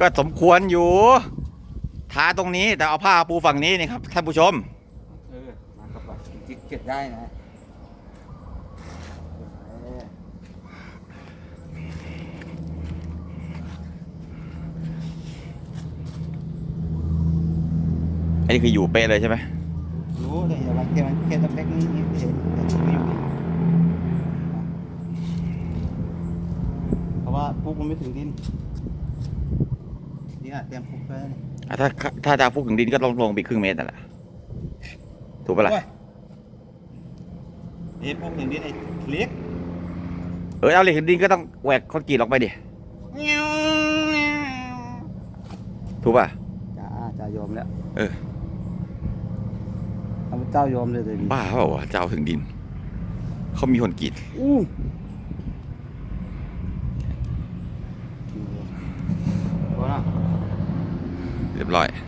ก็สมควรอยู่ ทาตรงนี้แต่เอาผ้าปูฝั่งนี้นี่ครับท่านผู้ชม เออมาเข้าไปจิกเก็บได้นะเอออันนี้คืออยู่เป๊ะเลยใช่ไหมรู้แต่อย่าว่าแค่มันแค่เล็กๆนี่เฉยไม่อยู่นี่เพราะว่าปุ๊กมันไม่ถึงดิน เนี่ยเตรียมปุ๊กไปแล้วนี่อะถ้าถ้าจะฟุกถึงดินก็ลงลงไปครึ่งเมตรนั่นแหละถูกปะล่ะโอ้ยเอ้ปุ๊กถึงดินไอ้เล็กเออเอาเหล็กถึงดินก็ต้องแหวกคอนกรีตออกไปดิถูกป่ะจ้าจ้ายอมแล้วเออ เอาเจ้ายอมเลยเลยบ้าเปล่าวะจะเอาถึงดินเขามีคนกรีดอู้ พอละ เรียบร้อย